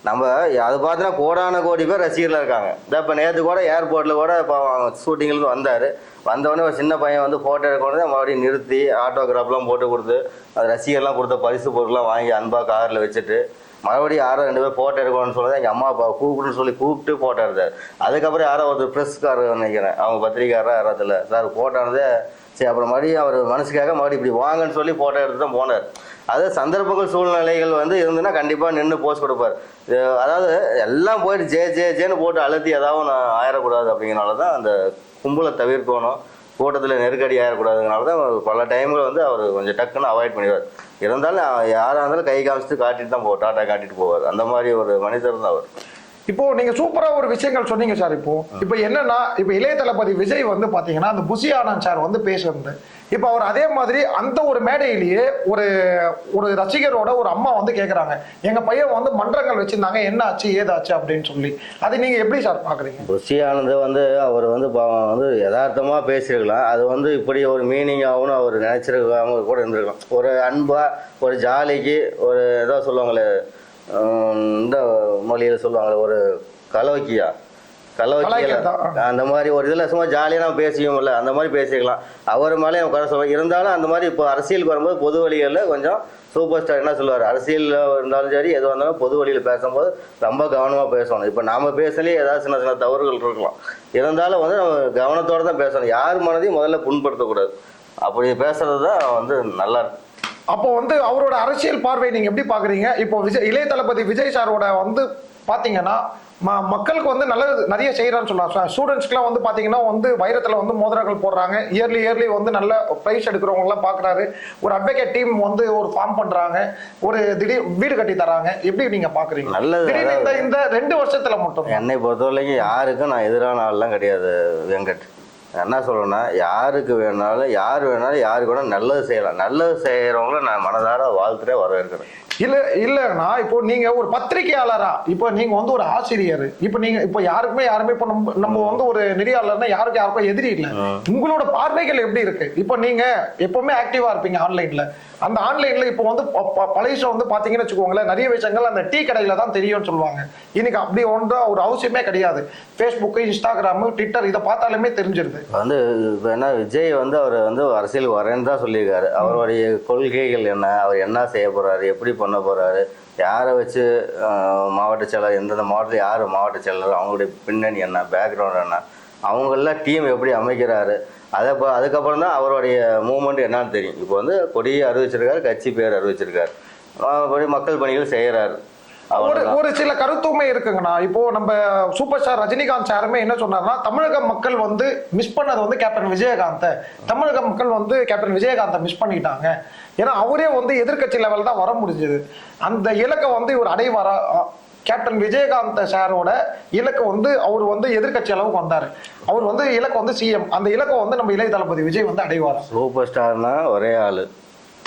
நம்ம அது பார்த்தீங்கன்னா கோடான கோடி பேர் ரசிகர்ல இருக்காங்க. இந்த இப்போ நேற்று கூட ஏர்போர்ட்டில் கூட இப்போ ஷூட்டிங்களுக்கு வந்தார். வந்தவொடனே ஒரு சின்ன பையன் வந்து ஃபோட்டோ எடுக்கணும் மறுபடியும் நிறுத்தி ஆட்டோகிராஃப்லாம் போட்டு கொடுத்து அது ரசிகர்லாம் கொடுத்த பரிசு பொருட்கள்லாம் வாங்கி அன்பாக காரில் வச்சுட்டு மறுபடியும் யாரோ ரெண்டு பேர் ஃபோட்டோ எடுக்கணும்னு சொல்லி எங்கள் அம்மா அப்பா கூப்பிடுன்னு சொல்லி கூப்பிட்டு ஃபோட்டோ எடுத்தார். அதுக்கப்புறம் யாரோ ஒரு ப்ரெஸ்காரர் நினைக்கிறேன். அவங்க பத்திரிக்காரா யாராவது இல்லை சார் ஃபோட்டோனதே சரி அப்புறம் மறுபடியும் அவர் மனசுக்காக மறுபடியும் இப்படி வாங்கன்னு சொல்லி ஃபோட்டோ எடுத்து தான் போனார். அதாவது சந்தர்ப்பங்கள் சூழ்நிலைகள் வந்து இருந்துன்னா கண்டிப்பாக நின்று போஸ்ட் கொடுப்பார். அதாவது எல்லாம் போயிட்டு ஜே ஜே ஜேன்னு போட்டு அழுத்தி ஏதாவது நான் ஆயிடக்கூடாது அப்படிங்கிறனால தான் அந்த கும்பலை தவிர்க்கணும். கூட்டத்தில் நெருக்கடி ஆகிடக்கூடாதுனால தான் பல டைமில் வந்து அவர் கொஞ்சம் டக்குன்னு அவாய்ட் பண்ணிடுவார். இருந்தாலும் யாராக இருந்தாலும் கை காமிச்சிட்டு காட்டிட்டு தான் போ டாட்டா காட்டிட்டு போவார். அந்த மாதிரி ஒரு மனிதர் தான் அவர். இப்போ நீங்க சூப்பரா ஒரு விஷயங்கள் சொன்னீங்க சார் இப்போ. இப்போ என்னன்னா இப்போ இளைய தளபதி விஜய் வந்து பாத்தீங்கன்னா அந்த புசி ஆனந்த் சார் வந்து பேசுறது இப்போ அவர் அதே மாதிரி அந்த ஒரு மேடையிலேயே ஒரு ஒரு ரசிகரோட ஒரு அம்மா வந்து கேக்குறாங்க. எங்க பையன் வந்து மன்றங்கள் வச்சிருந்தாங்க என்ன ஆச்சு ஏதாச்சு? அப்படின்னு சொல்லி. அது நீங்க எப்படி சார் பாக்குறீங்க? புசி ஆனந்த் வந்து அவர் வந்து வந்து யதார்த்தமா பேசியிருக்கலாம். அது வந்து இப்படி ஒரு மீனிங்காகவும் அவர் நினச்சிருக்காம கூட இருந்திருக்கலாம். ஒரு அன்பா ஒரு ஜாலிக்கு ஒரு ஏதோ சொல்லுவாங்களே இந்த மொழியில் சொல்லுவாங்களே ஒரு கலோக்கியா. கலோக்கியா கலாய்க்கிறதா? அந்த மாதிரி ஒரு இதில் சும்மா ஜாலியாக நம்ம பேசிக்கும்ல அந்த மாதிரி பேசிக்கலாம். அவர் மேலே குறை சொல்ல இருந்தாலும் அந்த மாதிரி இப்போ அரசியலுக்கு வரும்போது பொது வழிகளில் கொஞ்சம் சூப்பர் ஸ்டார் என்ன சொல்லுவார்? அரசியலில் இருந்தாலும் சரி எது வந்தாலும் பொது வழியில் பேசும்போது ரொம்ப கவனமாக பேசணும். இப்போ நாம பேசலே ஏதாவது சின்ன சின்ன தவறுகள் இருக்கலாம். இருந்தாலும் வந்து நம்ம கவனத்தோட தான் பேசணும். யார் மனதையும் முதல்ல புண்படுத்தக்கூடாது. அப்படி பேசுறது தான் வந்து நல்லா இருக்கும். அப்போ வந்து அவரோட அரசியல் பார்வை நீங்க எப்படி பாக்குறீங்க இப்போ விஜய் இளைய தளபதி விஜய் சாரோட வந்து பாத்தீங்கன்னா மக்களுக்கு வந்து நல்லது நிறைய செய்யறான்னு சொல்லலாம் ஸ்டூடெண்ட்ஸ்க்குலாம் வந்து பாத்தீங்கன்னா வந்து வைரத்துல வந்து மோதிரங்கள் போடுறாங்க. இயர்லி இயர்லி வந்து நல்ல பிரைஸ் எடுக்கிறவங்க எல்லாம் பாக்குறாரு ஒரு அட்வொகேட் டீம் வந்து ஒரு ஃபார்ம் பண்றாங்க. ஒரு திடீர் வீடு கட்டி தராங்க. எப்படி நீங்க பாக்குறீங்க நல்லது, இந்த இந்த ரெண்டு வருஷத்துல மட்டும். என்னை பொறுத்தவரைக்கும் யாருக்கும் நான் எதிரான ஆள்லாம் கிடையாது வெங்கட். என்ன சொல்றேன்னா யாருக்கு வேணாலும் யார் வேணாலும் யாருக்கு வேணாலும் நல்லது செய்யலாம். நல்லது செய்கிறவங்கள நான் மனதார வாழ்த்துட்டே வரவேற்கிறேன். இல்ல இல்லன்னா இப்போ நீங்க ஒரு பத்திரிகையாளரா இப்போ நீங்க வந்து ஒரு ஆசிரியர் இப்போ நீங்க இப்போ யாருக்குமே யாருமே இப்போ நம்ம நம்ம வந்து ஒரு நெறியாளர்னா யாருக்கும் யாருக்கும் எதிரி இல்ல. உங்களோட பார்வைகள் எப்படி இருக்கு? இப்போ நீங்க எப்பவுமே ஆக்டிவா இருப்பீங்க ஆன்லைன்ல அந்த ஆன்லைன்ல இப்போ வந்து ப- ப- பழைய விஷயம் வந்து பாத்தீங்கன்னு வச்சுக்கோங்களேன் நிறைய விஷயங்கள் அந்த டீ கடையில தான் தெரியும்னு சொல்லுவாங்க. இன்னைக்கு அப்படி ஒன்று ஒரு அவசியமே கிடையாது. ஃபேஸ்புக்கு இன்ஸ்டாகிராமு ட்விட்டர் இதை பார்த்தாலுமே தெரிஞ்சிருது. வந்து இப்போ என்ன விஜய் வந்து அவர் வந்து அரசியல் வரேன்னு தான் சொல்லியிருக்காரு. அவருடைய கொள்கைகள் என்ன அவர் என்ன செய்ய போறாரு எப்படி பண்ண போறாரு யாரை வச்சு மாவட்ட செயலர் எந்தெந்த மாவட்டத்தில் யார் மாவட்ட செயலர் அவங்களுடைய பின்னணி என்ன பேக்ரவுண்ட் என்ன அவங்களெல்லாம் டீம் எப்படி அமைக்கிறாரு அதை அதுக்கப்புறம் தான் அவருடைய மூமெண்ட் என்னன்னு தெரியும். இப்போ வந்து கொடியை அறிவிச்சிருக்காரு கட்சி பேர் அறிவிச்சிருக்காரு. அப்படி மக்கள் பணிகள் செய்கிறாரு ஒரு ஒரு சில கருத்துமே இருக்குங்கண்ணா. இப்போ நம்ம சூப்பர் ஸ்டார் ரஜினிகாந்த் சாருமே என்ன சொன்னார்னா தமிழக மக்கள் வந்து மிஸ் பண்ணது வந்து கேப்டன் விஜயகாந்தை. தமிழக மக்கள் வந்து கேப்டன் விஜயகாந்தை மிஸ் பண்ணிட்டாங்க. ஏன்னா அவரே வந்து எதிர்க்கட்சி லெவல் தான் வர முடிஞ்சது. அந்த இலக்கை வந்து இவர் அடைவாரா? கேப்டன் விஜயகாந்த் சாரோட இலக்கு வந்து அவர் வந்து எதிர்க்கட்சி அளவுக்கு வந்தார். அவர் வந்து இலக்கு வந்து சிஎம் அந்த இலக்கை வந்து நம்ம இளைய தளபதி விஜய் வந்து அடைவார். சூப்பர் ஸ்டார்னா ஒரே ஆள்.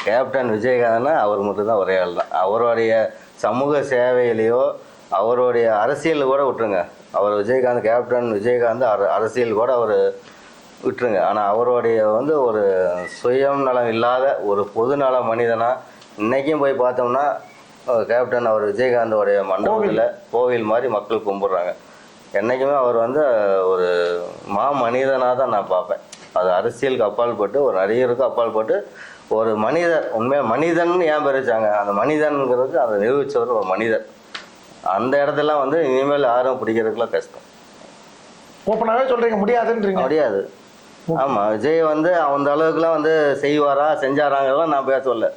கேப்டன் விஜயகாந்த்னா அவர் மட்டும்தான் ஒரே ஆள் தான். அவருடைய சமூக சேவையிலையோ அவருடைய அரசியல் கூட விட்டுருங்க. அவர் விஜயகாந்த் கேப்டன் விஜயகாந்த் அர அரசியல் கூட அவர் விட்டுருங்க. ஆனால் அவருடைய வந்து ஒரு சுயம் நலம் இல்லாத ஒரு பொதுநல மனிதனாக இன்றைக்கும் போய் பார்த்தோம்னா கேப்டன் அவர் விஜயகாந்தோடைய மண்டபத்தில் கோவில். மாதிரி மக்கள் கும்பிட்றாங்க. என்றைக்குமே அவர் வந்து ஒரு மா மனிதனாக தான் நான் பார்ப்பேன். அது அரசியலுக்கு அப்பால் பட்டு ஒரு நடிகருக்கு அப்பால் பட்டு ஒரு மனிதர் உண்மையாக மனிதன் ஏன் பேர் வச்சாங்க? அந்த மனிதன்ங்கிறது அதை நிரூபித்தவர் ஒரு மனிதர். அந்த இடத்துல வந்து இனிமேல் யாரும் பிடிக்கிறதுக்குலாம் கஷ்டம். ஓப்பனாவே சொல்றீங்க முடியாதுன்றீங்க. முடியாது. ஆமாம் விஜய் வந்து அந்த அளவுக்குலாம் வந்து செய்வாரா செஞ்சாராங்கிறதெல்லாம் நான் பேச சொல்ல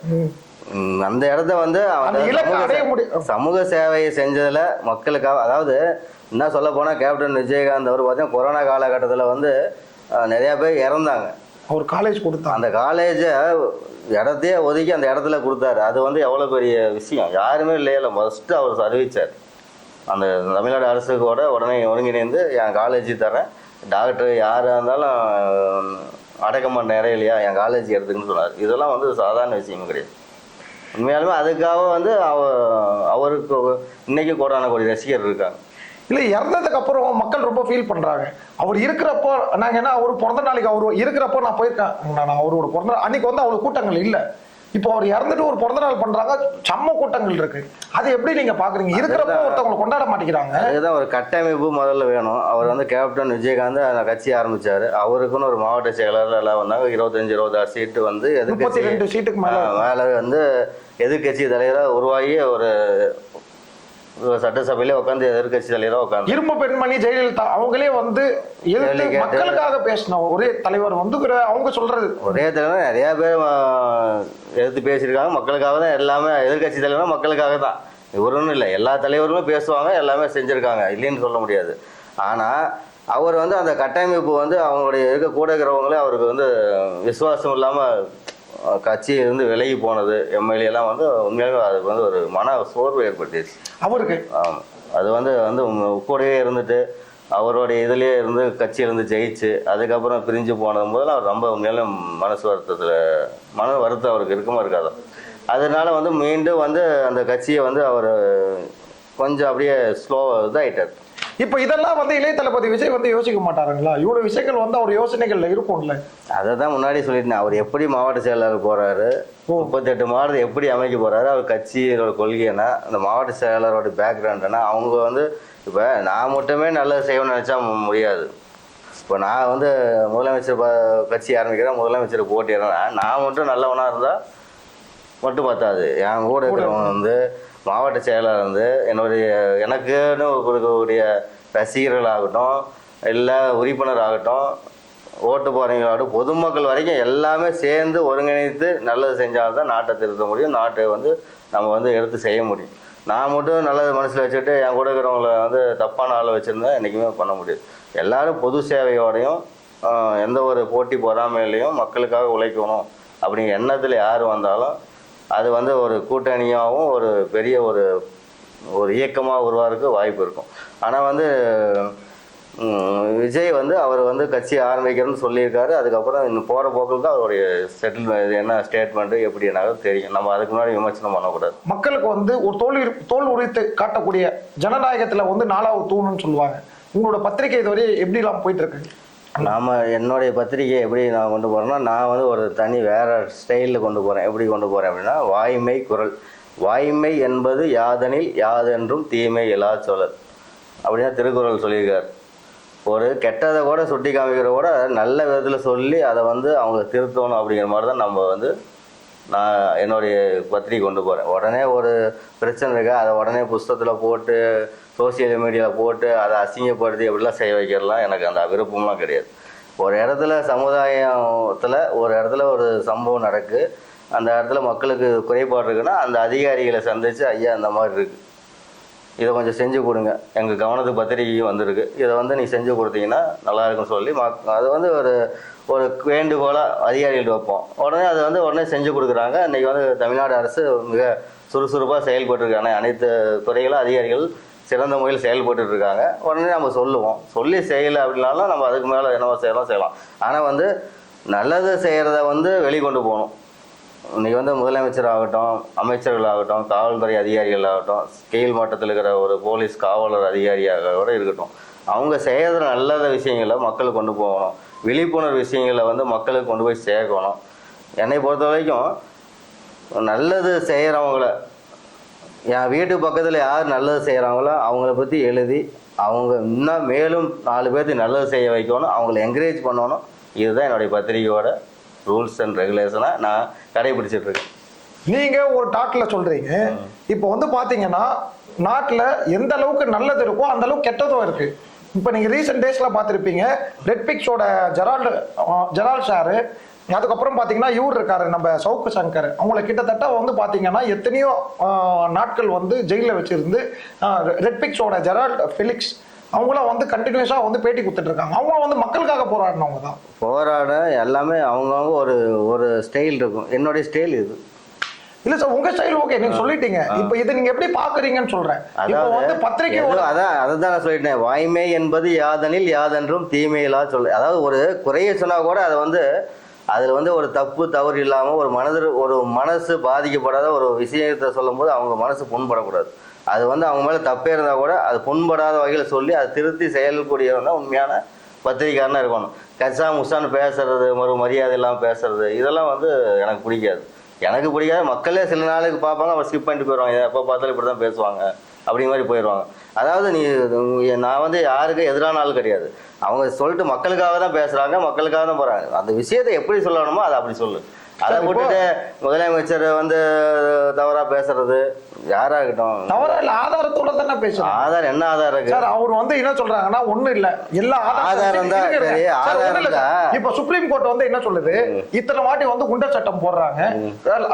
அந்த இடத்த வந்து சமூக சேவையை செஞ்சதுல மக்களுக்காக அதாவது என்ன சொல்ல போனா கேப்டன் விஜயகாந்த் அவர் பார்த்தீங்கன்னா கொரோனா காலகட்டத்தில் வந்து நிறைய பேர் இறந்தாங்க. அவர் காலேஜ் கொடுத்தாங்க. அந்த காலேஜை இடத்தையே ஒதுக்கி அந்த இடத்துல கொடுத்தாரு. அது வந்து எவ்வளோ பெரிய விஷயம்? யாருமே இல்லையில ஃபஸ்ட்டு அவர் அறிவிச்சார். அந்த தமிழ்நாடு அரசுக்கூட உடனே ஒருங்கிணைந்து என் காலேஜ் தரேன் டாக்டர் யாராக இருந்தாலும் அடக்கம் பண்ண இடையிலையா என் காலேஜ் எடுத்துக்கன்னு சொன்னார். இதெல்லாம் வந்து சாதாரண விஷயம் கிடையாது. உண்மையாலுமே அதுக்காக வந்து அவ அவருக்கு இன்னைக்கு கோடான கோடி ரசிகர் இருக்காங்க. இல்லை இறந்ததுக்கு அப்புறம் மக்கள் ரொம்ப ஃபீல் பண்றாங்க. அவர் இருக்கிறப்போ நாங்க என்ன அவர் பிறந்த நாளைக்கு அவர் இருக்கிறப்போ நான் போயிருக்கேன். நான் அவரோட பிறந்த நாள் அன்னைக்கு வந்து அவ்வளவு கூட்டங்கள் இல்லை. இப்போ அவர் இறந்துட்டு ஒரு பிறந்த நாள் பண்றாங்க செம்ம கூட்டங்கள் இருக்கு. அது எப்படி நீங்க பாக்குறீங்க? இருக்கிறப்போ ஒருத்தவங்களை கொண்டாட மாட்டேங்கிறாங்க. அதுதான் ஒரு கட்டமைப்பு முதல்ல வேணும். அவர் வந்து கேப்டன் விஜயகாந்த் அந்த கட்சி ஆரம்பிச்சாரு. அவருக்குன்னு ஒரு மாவட்ட செயலாளர் எல்லாம் வந்தாங்க இருபத்தஞ்சு இருபதாறு சீட்டு வந்து எதிர்கட்சி ரெண்டு சீட்டுக்கு மேல மேல வந்து எதிர்க்கட்சி தலைவராக உருவாகி ஒரு சட்டசபையிலே உட்காந்து எதிர்க்கட்சி தலைவராக உட்காந்து இரும்பு பெண்மணி ஜெயலலிதா அவங்களே வந்து எதிர்த்து மக்களுக்காக பேசின ஒரே தலைவர் வந்து அவங்க சொல்றது. ஒரே தலைவர் நிறைய பேர் ஆ, எதிர்த்து பேசியிருக்காங்க. மக்களுக்காக தான் எல்லாமே எதிர்க்கட்சி தலைவரும் மக்களுக்காக தான். இவருன்னு இல்லை எல்லா தலைவருமே பேசுவாங்க எல்லாமே செஞ்சுருக்காங்க. இல்லைன்னு சொல்ல முடியாது. ஆனால் அவர் வந்து அந்த கட்டமைப்பு வந்து அவங்களுடைய இருக்க கூட இருக்கிறவங்களே அவருக்கு வந்து விசுவாசம் இல்லாமல் கட்சியிலிருந்து விலகி போனது எம்எல்ஏ எல்லாம் வந்து உண்மையாகவே அதுக்கு வந்து ஒரு மன சோர்வு ஏற்பட்டுச்சு. அவருக்கு? ஆமாம் அது வந்து வந்து கூடவே இருந்துட்டு அவருடைய இதுலேயே இருந்து கட்சியிலேருந்து ஜெயிச்சு அதுக்கப்புறம் பிரிஞ்சு போனது முதல்ல அவர் ரொம்ப மேலும் மனசு வருத்தத்தில் மன வருத்தம் அவருக்கு இருக்குமா இருக்காதோ. அதனால வந்து மீண்டும் வந்து அந்த கட்சியை வந்து அவர் கொஞ்சம் அப்படியே ஸ்லோ இதாகிட்டார் இப்ப இதெல்லாம் வந்து இளைய தளபதி விஜய் வந்து யோசிக்க மாட்டாருங்களா? இவ்வளவு விஷயங்கள் வந்து அவர் யோசனைகள்ல இருக்கும்ல. அதை தான் முன்னாடி சொல்லிட்டேன். அவர் எப்படி மாவட்ட செயலாளர் போறாரு முப்பத்தெட்டு மாவட்டத்தை எப்படி அமைக்க போறாரு அவர் கட்சியோட கொள்கை என்ன அந்த மாவட்ட செயலாளரோட பேக்ரவுண்ட் என்ன அவங்க வந்து இப்போ நான் மட்டுமே நல்லது செய்யணும்னு நினச்சா முடியாது. இப்போ நான் வந்து முதலமைச்சர் கட்சி ஆரம்பிக்கிறேன் முதலமைச்சர் போட்டிடுறேன் நான் மட்டும் நல்லவனாக இருந்தால் மட்டும் பத்தாது. என் கூட இருக்கிறவங்க வந்து மாவட்ட செயலாளர் வந்து என்னுடைய எனக்குன்னு கொடுக்கக்கூடிய ரசிகர்களாகட்டும் இல்லை உறுப்பினர் ஆகட்டும் ஓட்டு போகிறவங்களாகட்டும் பொதுமக்கள் வரைக்கும் எல்லாமே சேர்ந்து ஒருங்கிணைத்து நல்லது செஞ்சால்தான் நாட்டை திருத்த முடியும். நாட்டை வந்து நம்ம வந்து எடுத்து செய்ய முடியும். நான் மட்டும் நல்லது மனசில் வச்சுட்டு என் கூட இருக்கிறவங்கள வந்து தப்பான ஆளை வச்சுருந்தா என்றைக்குமே பண்ண முடியாது. எல்லாரும் பொது சேவையோடையும் எந்த ஒரு போட்டி பொறாமையிலையும் மக்களுக்காக உழைக்கணும் அப்படிங்கிற எண்ணத்தில் யார் வந்தாலும் அது வந்து ஒரு கூட்டணியாகவும் ஒரு பெரிய ஒரு ஒரு இயக்கமாக உருவாருக்கு வாய்ப்பு இருக்கும். ஆனால் வந்து விஜய் வந்து அவர் வந்து கட்சி ஆரம்பிக்கிறேன்னு சொல்லியிருக்காரு. அதுக்கப்புறம் இன்னும் போகிற போக்குக்கு அவருடைய செட்டில்மெண்ட் என்ன ஸ்டேட்மெண்ட்டு எப்படி என்னாலும் தெரியும். நம்ம அதுக்கு முன்னாடி விமர்சனம் பண்ணக்கூடாது. மக்களுக்கு வந்து ஒரு தோல் தோல் உரித்து காட்டக்கூடிய ஜனநாயகத்தில் வந்து நாலாவது தூணுன்னு சொல்லுவாங்க. உங்களோட பத்திரிகை இதுவரை எப்படிலாம் போயிட்டு இருக்கு? நாம் என்னுடைய பத்திரிகை எப்படி நான் கொண்டு போகிறேன்னா நான் வந்து ஒரு தனி வேற ஸ்டைலில் கொண்டு போகிறேன் எப்படி கொண்டு போகிறேன் அப்படின்னா வாய்மை குரல். வாய்மை என்பது யாதனில் யாதென்றும் தீமை இலா சொல்லல். அப்படின்னா திருக்குறள் சொல்லியிருக்கார். ஒரு கெட்டதை கூட சுட்டி காமிக்கிற கூட நல்ல விதத்தில் சொல்லி அதை வந்து அவங்க திருத்தணும் அப்படிங்கிற மாதிரி தான் நம்ம வந்து நான் என்னுடைய பத்திரிகை கொண்டு போகிறேன் உடனே ஒரு பிரச்சனை இருக்கா அதை உடனே புஸ்தகத்தில் போட்டு சோசியல் மீடியாவில் போட்டு அதை அசிங்கப்படுத்தி எப்படிலாம் செய்ய வைக்கிறதுலாம் எனக்கு அந்த விருப்பம்லாம் கிடையாது. ஒரு இடத்துல சமுதாயத்தில் ஒரு இடத்துல ஒரு சம்பவம் நடக்கு அந்த இடத்துல மக்களுக்கு குறைபாடு இருக்குன்னா அந்த அதிகாரிகளை சந்தித்து ஐயா அந்த மாதிரி இருக்குது இதை கொஞ்சம் செஞ்சு கொடுங்க. எங்கள் கவனத்துக்கு பத்திரிகையும் வந்திருக்கு. இதை வந்து நீ செஞ்சு கொடுத்தீங்கன்னா நல்லாயிருக்குன்னு சொல்லி மக் அது வந்து ஒரு ஒரு வேண்டுகோளாக அதிகாரிகள் வைப்போம். உடனே அது வந்து உடனே செஞ்சு கொடுக்குறாங்க. இன்றைக்கி வந்து தமிழ்நாடு அரசு மிக சுறுசுறுப்பாக செயல்பட்டுருக்காங்க அனைத்து துறைகளும் அதிகாரிகள் சிறந்த முறையில் செயல்பட்டு இருக்காங்க உடனே நம்ம சொல்லுவோம். சொல்லி செய்யலை அப்படின்னாலும் நம்ம அதுக்கு மேலே என்னவோ செய்யலாம் செய்யலாம். ஆனால் வந்து நல்லது செய்கிறத வந்து வெளிக்கொண்டு போகணும். இன்றைக்கி வந்து முதலமைச்சர் ஆகட்டும் அமைச்சர்கள் ஆகட்டும் காவல்துறை அதிகாரிகள் ஆகட்டும் கீழ் மட்டத்தில் இருக்கிற ஒரு போலீஸ் காவலர் அதிகாரியாக கூட இருக்கட்டும். அவங்க செய்கிற நல்லத விஷயங்களை மக்களுக்கு கொண்டு போகணும். விழிப்புணர்வு விஷயங்களை வந்து மக்களுக்கு கொண்டு போய் சேர்க்கணும். என்னை பொறுத்த வரைக்கும் நல்லது செய்கிறவங்கள என் வீட்டு பக்கத்தில் யார் நல்லது செய்கிறாங்களோ அவங்கள பற்றி எழுதி அவங்க இன்னும் மேலும் நாலு பேர்த்துக்கு நல்லது செய்ய வைக்கணும் அவங்கள என்கரேஜ் பண்ணணும். இதுதான் என்னுடைய பத்திரிகையோட ரூல்ஸ் அண்ட் ரெகுலேஷனாக நான் கடைபிடிச்சிட்டு இருக்கேன். நீங்க ஒரு டாக்ல சொல்றீங்க. இப்போ வந்து பாத்தீங்கன்னா நாட்டுல எந்த அளவுக்கு நல்லது இருக்கோ அந்த அளவுக்கு கெட்டதும் இருக்கு. இப்போ நீங்க ரீசெண்ட் டேஸ்ல பார்த்திருப்பீங்க ரெட் பிக்ஸோட ஜெரால்டு அஹ், ஜெரால்ட் சாரு அதுக்கப்புறம் பாத்தீங்கன்னா இவர் இருக்காரு நம்ம சவுக்கு சங்கர். அவங்கள கிட்டத்தட்ட வந்து பாத்தீங்கன்னா எத்தனையோ நாட்கள் வந்து ஜெயில வச்சிருந்து ரெட் பிக்ஸோட ஜெரால்ட் ஃபெலிக்ஸ் அவங்களாம் வந்து கண்டினியூஸா வந்து பேட்டி கொடுத்துட்டு இருக்காங்க அவங்க வந்து மக்களுக்காக போராடினவங்க தான். போராட எல்லாமே அவங்கவுங்க ஒரு ஒரு ஸ்டைல் இருக்கும். என்னுடைய ஸ்டைல் இது. இல்ல சார் உங்க ஸ்டைல் ஓகே நீங்க சொல்லிட்டீங்க. இப்போ இது நீங்க எப்படி பாக்குறீங்கன்னு சொல்றேன். இப்போ வந்து பத்திரிகை அதான் அதை தான் நான் சொல்லிட்டேன். வாய்மை என்பது யாதனில் யாதென்றும் தீமையிலா சொல்ல அதாவது ஒரு குறைய சொன்னா கூட அதை வந்து அதில் வந்து ஒரு தப்பு தவறு இல்லாமல் ஒரு மனதில் ஒரு மனசு பாதிக்கப்படாத ஒரு விஷயத்தை சொல்லும்போது அவங்க மனசு புண்படக்கூடாது. அது வந்து அவங்க மேலே தப்பே இருந்தால் கூட அது புண்படாத வகையில் சொல்லி அதை திருத்தி செயல்கூடியவன் தான் உண்மையான பத்திரிகாரனாக இருக்கணும். கச்சா முசான்னு பேசுறது ஒரு மரியாதை இல்லாமல் பேசுறது இதெல்லாம் வந்து எனக்கு பிடிக்காது. எனக்கு பிடிக்காது. மக்களே சில நாளுக்கு பார்ப்பாங்க அவர் ஸ்கிப் பண்ணிட்டு போயிடுவாங்க. எப்போ பார்த்தாலும் இப்படி தான் பேசுவாங்க. அப்படிங்கிற மாதிரி போயிடுவாங்க. அதாவது நீ நான் வந்து யாருக்கும் எதிரான ஆள் கிடையாது. அவங்க சொல்லிட்டு மக்களுக்காக தான் பேசுகிறாங்க மக்களுக்காக தான் போகிறாங்க அந்த விஷயத்தை எப்படி சொல்லணுமோ அதை அப்படி சொல்லு. அதை விட்டுட்டு முதலமைச்சர் வந்து தவறா பேசுறது யாராகட்டும். தவறா இல்ல ஆதாரத்தோட தானே பேசுறோம் ஆதார் என்ன ஆதாரம் இருக்கு? சார் அவர் வந்து என்ன சொல்றாங்கன்னா ஒண்ணு இல்ல. எல்லா ஆதாரம். இப்ப சுப்ரீம் கோர்ட் வந்து என்ன சொல்லுது? இத்தனை வாட்டி வந்து குண்டர் சட்டம் போடுறாங்க.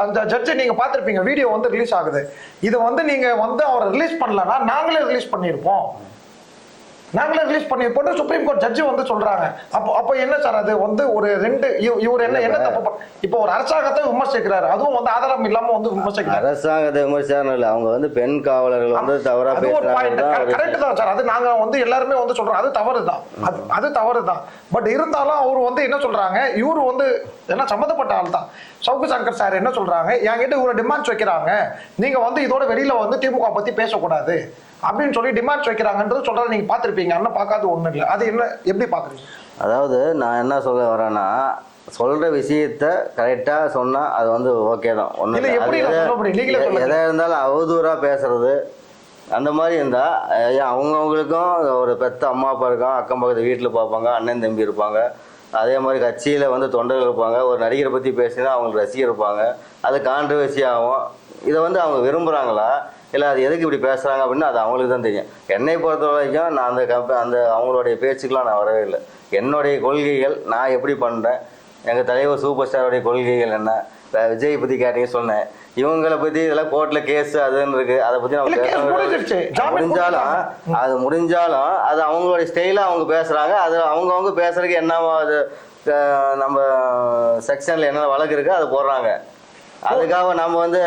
அந்த ஜட்ஜ் நீங்க பாத்திருப்பீங்க வீடியோ வந்து ரிலீஸ் ஆகுது. இது வந்து நீங்க வந்து அவரை ரிலீஸ் பண்ணலன்னா நாங்களே ரிலீஸ் பண்ணிருப்போம். நாங்களே ரிலீஸ் பண்ணிருப்போம் சுப்ரீம் கோர்ட் ஜட்ஜி வந்து சொல்றாங்க. அப்போ அப்போ என்ன சார் அது? வந்து ஒரு ரெண்டு இவ- இவர் என்ன என்ன தப்பு இப்போ ஒரு அரசாங்கத்தை விமர்சிக்கிறாரு. அதுவும் வந்து ஆதாரம் இல்லாம வந்து விமர்சிக்கிறாரு. அரசாங்கத்தை விமர்சனம் இல்லை அவங்க வந்து பெண் காவலர்கள் வந்து தவறா கரெக்ட் தான் சார் அது நாங்க வந்து எல்லாருமே வந்து சொல்றோம். அது தவறு தான் அது அது தவறு தான் பட் இருந்தாலும் அவர் வந்து என்ன சொல்றாங்க? இவரு வந்து என்ன சம்மந்தப்பட்ட ஆள் தான். சவுக்கு சங்கர் சார் என்ன சொல்றாங்க? என்கிட்ட இவரை டிமாண்ட்ஸ் வைக்கிறாங்க. நீங்க வந்து இதோட வெளியில வந்து திமுக பத்தி பேசக்கூடாது. அப்படின்னு சொல்லி டிமாண்ட்ஸ் வைக்கிறாங்கன்றது சொல்றதை நீங்க பார்த்திருப்பீங்க அண்ணன் பார்க்காத ஒண்ணு இல்லை. அது என்ன எப்படி பாக்குறீங்க? அதாவது நான் என்ன சொல்ல வரேன்னா சொல்ற விஷயத்த கரெக்டா சொன்னா அது வந்து ஓகே தான். ஒண்ணும் இல்ல, இல்ல. எப்படி அது நான் எத- சொல்ல முடியும்? நீங்களே எ- சொல்லுங்க. எதா இருந்தாலும் அவதூறா பேசுறது. அந்த மாதிரி இருந்தா அஹ் அவங்கவங்களுக்கும் ஒரு பெத்த அம்மா அப்பா இருக்கான் அக்கம் பக்கத்து வீட்டில் பார்ப்பாங்க அண்ணன் தம்பி இருப்பாங்க. அதே மாதிரி கட்சியில் வந்து தொண்டர்கள் இருப்பாங்க. ஒரு நடிகரை பற்றி பேசினா அவங்களுக்கு ரசிகர் இருப்பாங்க. அது கான்ட்ரவர்சி ஆகும். இதை வந்து அவங்க விரும்புகிறாங்களா இல்லை அது எதுக்கு இப்படி பேசுகிறாங்க அப்படின்னு அது அவங்களுக்கு தான் தெரியும். என்னை பொறுத்த வரைக்கும் நான் அந்த கம்ப அந்த அவங்களுடைய பேச்சுக்கெலாம் நான் வரவே இல்லை. என்னுடைய கொள்கைகள் நான் எப்படி பண்ணுறேன் எங்கள் தலைவர் சூப்பர் ஸ்டாருடைய கொள்கைகள் என்ன? விஜய் பற்றி கேட்டீங்க சொன்னேன். இவங்களை பற்றி இதெல்லாம் கோர்ட்டில் கேஸ் அதுன்னு இருக்கு. அதை பற்றி நம்ம. ஜாமீன் முடிஞ்சாலும். அது முடிஞ்சாலும் அது அவங்களுடைய ஸ்டைலாக அவங்க பேசுகிறாங்க அது அவங்கவுங்க பேசுறதுக்கு என்னவோ அது நம்ம செக்ஷனில் என்ன வழக்கு இருக்கோ அது போடுறாங்க. அதுக்காக நம்ம வந்து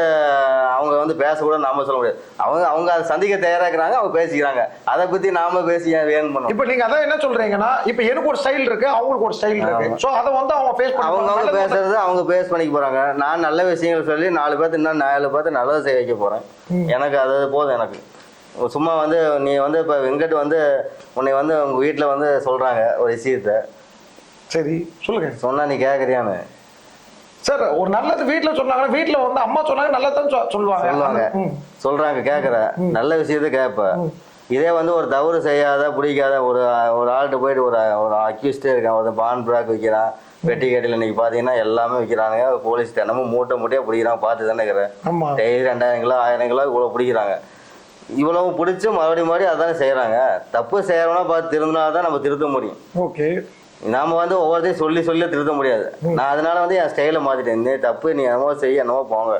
அவங்க வந்து பேசக்கூடாது நாம சொல்ல முடியாது. அவங்க அவங்க அதை சந்திக்க தயாரா இருக்கிறாங்க அவங்க பேசிக்கிறாங்க. அதை பத்தி நாம பேசி வேணும் பண்ணணும்? இப்போ நீங்க அதான் என்ன சொல்றீங்கன்னா இப்போ எனக்கு ஒரு ஸ்டைல் இருக்கு அவங்களுக்கு ஒரு ஸ்டைல் இருக்கு. சோ அதை வந்து அவங்க ஃபேஸ் அவங்க அவங்க பேசுறது அவங்க பேஸ் பண்ணிக்க போறாங்க. நான் நல்ல விஷயங்கள் சொல்லி நாலு பேர்த்து இன்னும் நாலு பேர்த்து நல்லது செய்ய வைக்க போறேன். எனக்கு அது போதும் எனக்கு. சும்மா வந்து நீ வந்து இப்போ வெங்கட் வந்து உன்னை வந்து உங்க வீட்டில் வந்து சொல்றாங்க ஒரு விஷயத்த. சரி சொல்லுங்க. சொன்னா நீ கேட்குறியான்னு சார் ஒரு நல்லது வீட்ல சொன்னாங்கன்னா வீட்ல வந்து அம்மா சொன்னாங்க நல்லதான் சொல்லுவாங்க. சொல்லுவாங்க. சொல்றாங்க கேட்குற நல்ல விஷயத்த கேட்ப இதே வந்து ஒரு தவறு செய்யாத பிடிக்காத ஒரு ஒரு ஆள்கிட்ட போயிட்டு ஒரு ஒரு அக்யூஸ்டே இருக்கான். ஒரு பான் பிராக் விற்கிறான் வெட்டி கட்டியில் இன்னைக்கு பார்த்தீங்கன்னா எல்லாமே விற்கிறானுங்க போலீஸ் தினமும் மூட்டை மூட்டையாக பிடிக்கிறான். பார்த்து தானே இருக்கிறேன் டெய்லி ரெண்டாயிரம் கிலோ ஆயிரம் கிலோ இவ்வளோ பிடிக்கிறாங்க. இவ்வளவு பிடிச்சி மறுபடியும் மறுபடியும் அதானே செய்கிறாங்க தப்பு செய்யறவனா பார்த்து திருந்தினா தான் நம்ம திருத்த முடியும். ஓகே. நாம வந்து ஒவ்வொருத்தையும் சொல்லி சொல்லி திருத்த முடியாது. நான் அதனால வந்து என் ஸ்டைலை மாத்திட்டேன். இந்த தப்பு நீ என்னமோ செய்ய என்னமோ போங்க.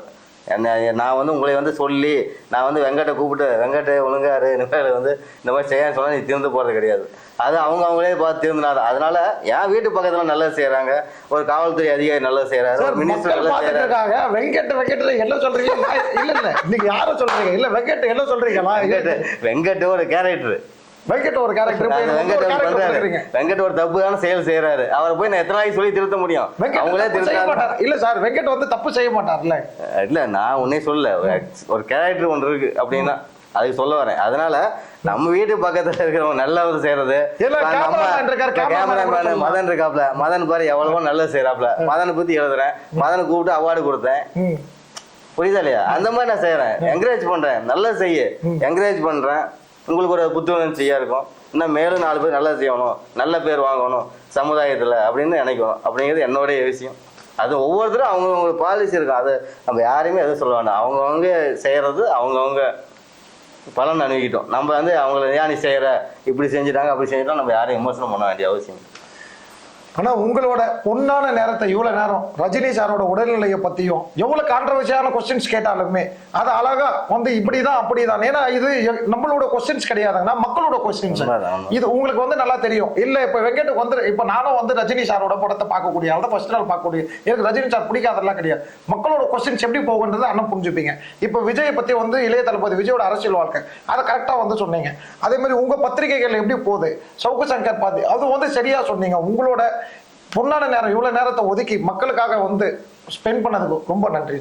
என்ன நான் வந்து உங்களை வந்து சொல்லி நான் வந்து வெங்கட்டை கூப்பிட்டு வெங்கட்டை ஒழுங்காரு இனிமேல் வந்து இந்த மாதிரி செய்ய சொன்னா நீ திருந்து போறது கிடையாது. அது அவங்க அவங்களே பார்த்து திருந்தினாரு. அதனால என் வீட்டு பக்கத்துல நல்லது செய்றாங்க. ஒரு காவல்துறை அதிகாரி நல்லது ஒரு மினிஸ்டர் மக்கள் நல்லது பார்த்துட்டு செய்யறாரு இருக்காங்க வெங்கட் வெங்கட்ல என்ன சொல்றீங்க? நான் இல்ல இல்ல. நீங்க யார சொல்றீங்க? இல்ல வெங்கட் என்ன சொல்றீங்களா வெங்கட் வெங்கட் ஒரு கேரக்டர் வெங்கட் ஒரு கேரக்டர் வெங்கட் ஒரு தப்புதான செயல் செய்யறாரு அவரை போய் நான் எத்தனை சொல்லி திருத்த முடியும்? அவங்களே மாட்டார். இல்ல சார் வெங்கட் வந்து தப்பு செய்ய மாட்டார்ல இல்ல நான் உன்னே சொல்ல ஒரு கேரக்டர் ஒன்று இருக்கு அப்படின்னா அதுக்கு சொல்ல வரேன். அதனால நம்ம வீட்டு பக்கத்துல இருக்கிறவங்க நல்லவர் செய்யறது கேமராமேன். மதன் இருக்காப்ல. மதன் பாரு எவ்வளவோ நல்லது செய்யறாப்ல மதனை பத்தி எழுதுறேன். மதனை கூப்பிட்டு அவார்டு கொடுத்தேன். புரியுதா இல்லையா? அந்த மாதிரி நான் செய்யறேன் என்கரேஜ் பண்றேன். நல்லது செய்ய. என்கரேஜ் பண்றேன். உங்களுக்கு ஒரு புத்துணர்ச்சியா இருக்கும். இன்னும் மேலும் நாலு பேர் நல்லா செய்யணும் நல்ல பேர் வாங்கணும் சமுதாயத்தில் அப்படின்னு நினைக்கணும் அப்படிங்கிறது என்னுடைய விஷயம். அது ஒவ்வொருத்தரும் அவங்கவுங்க பாலிசி இருக்கும். அது நம்ம யாரையுமே எதுவும் சொல்ல வேண்டாம். அவங்கவுங்க செய்கிறது அவங்கவுங்க பலன் அனுபவிக்கிட்டோம் நம்ம வந்து அவங்கள ஏன் நீ செய்கிற இப்படி செஞ்சுட்டாங்க அப்படி செஞ்சுட்டோம் நம்ம யாரையும் விமர்சனம் பண்ண வேண்டிய அவசியம் இல்லை. ஆனா உங்களோட பொன்னான நேரத்தை இவ்வளவு நேரம் ரஜினி சாரோட உடல்நிலையை பத்தியும் எவ்வளவு கான்ட்ரவர்சியான கொஸ்டின்ஸ் கேட்டாலுமே அது அழகா வந்து இப்படிதான் அப்படிதான். ஏன்னா இது நம்மளோட கொஸ்டின்ஸ் கிடையாதுங்கன்னா மக்களோட கொஸ்டின்ஸ். இது உங்களுக்கு வந்து நல்லா தெரியும். இல்ல இப்ப வெங்கட்டுக்கு வந்து இப்ப நானும் வந்து ரஜினி சாரோட படத்தை பார்க்கக்கூடிய ஆள் ஃபர்ஸ்ட் நாள் பார்க்கக்கூடிய எனக்கு ரஜினி சார் பிடிக்காதெல்லாம் கிடையாது. மக்களோட கொஸ்டின்ஸ் எப்படி போகுன்றது அண்ணன் புரிஞ்சுப்பீங்க. இப்ப விஜயை பத்தி வந்து இளைய தளபதி விஜயோட அரசியல் வாழ்க்கை அதை கரெக்டா வந்து சொன்னீங்க. அதே மாதிரி உங்க பத்திரிகைகள் எப்படி போகுது? சவுக்கு சங்கர் பாதி அது வந்து சரியா சொன்னீங்க. உங்களோட பொன்னான நேரம் இவ்வளோ நேரத்தை ஒதுக்கி மக்களுக்காக வந்து ஸ்பெண்ட் பண்ணதுக்கு ரொம்ப நன்றி.